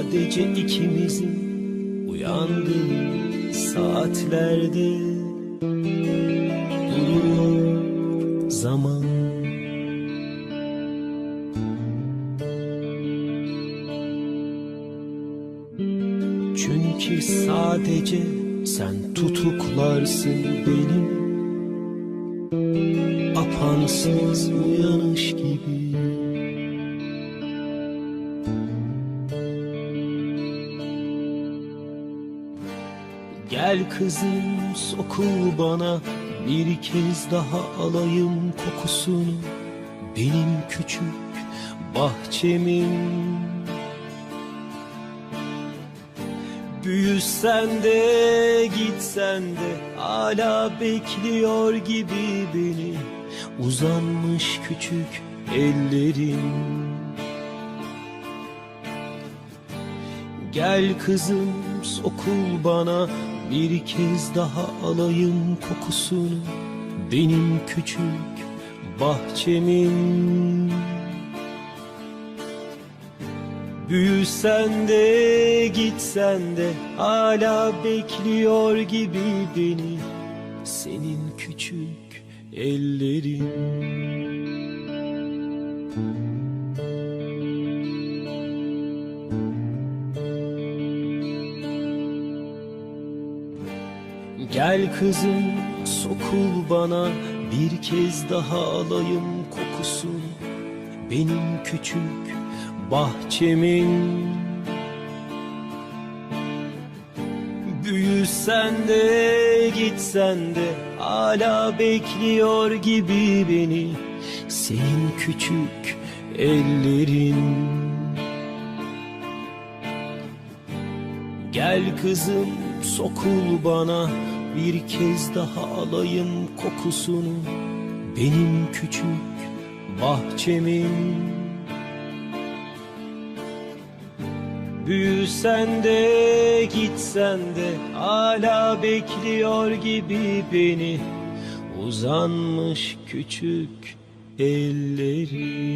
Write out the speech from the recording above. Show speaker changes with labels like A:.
A: sadece ikimizin uyandığı saatlerde duruyor zaman. Çünkü sadece sen tutuklarsın benim Apansız uyanış Gel kızım sokul bana. Bir kez daha alayım kokusunu. Benim küçük bahçemin. Büyüsen de gitsen de hala bekliyor gibi beni. Uzanmış küçük ellerin. Gel kızım sokul bana bir kez daha alayım kokusunu Benim küçük bahçemin. Büyüsen de gitsen de hala bekliyor gibi beni Senin küçük ellerin Gel kızım sokul bana bir kez daha alayım kokusunu Benim küçük bahçemin. Büyüsen de gitsen de hala bekliyor gibi beni. Senin küçük ellerin. Gel kızım sokul bana bir kez daha alayım kokusunu Benim küçük bahçemin. Büyüsen de gitsen de hala bekliyor gibi beni Uzanmış küçük ellerin